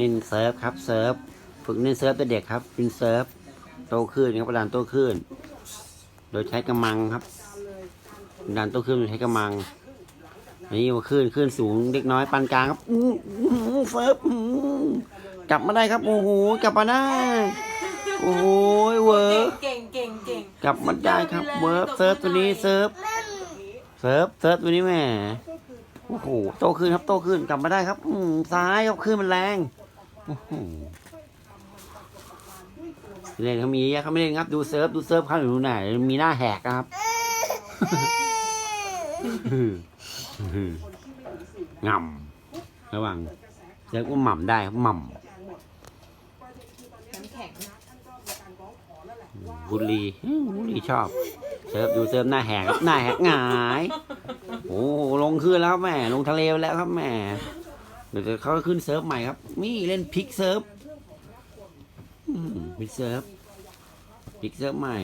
นินเซิร์ฟครับเซิร์ฟฝึกนินเซิร์ฟเป็นเด็กครับนินเซิร์ฟโตขึ้นครับประดานโตขึ้น โดยใช้กำมังครับดันโตขึ้นโดยใช้กำมังอันนี้ว่าขึ้นขึ้นสูงเล็กน้อยปานกลางครับอื้ออื้อเซิร์ฟอื้อกลับมาได้ครับโอ้โหกลับมาได้โอ้โหเวิร์กเก่งเก่งเก่งกลับมาได้ครับเวิร์ฟเซิร์ฟตัวนี้เซิร์ฟเซิร์ฟเซิร์ฟตัวนี้แหม่โอ้โหโตขึ้นครับโตขึ้นกลับมาได้ครับอืมซ้ายครับขึ้นมันแรงโอ้โห เล่นเขามีเยอะเขาไม่เล่นครับ ดูเซิร์ฟดูเซิร์ฟเขาอยู่ไหนมีหน้าแหกครับง่ำระวังเซิร์ฟก็หม่ำได้หม่ำบุรีบุรีชอบ เซิร์ฟดูเซิร์ฟหน้าแหกครับหน้าแหกหงายโอ้ลงขึ้นแล้วแม่ลงทะเลแล้วครับแม่ เดี๋ยวเขาขึ้นเซิร์ฟใหม่ครับนี่เล่นพลิกเซิร์ฟพลิกเซิร์ฟพลิกเซิร์ฟใหม่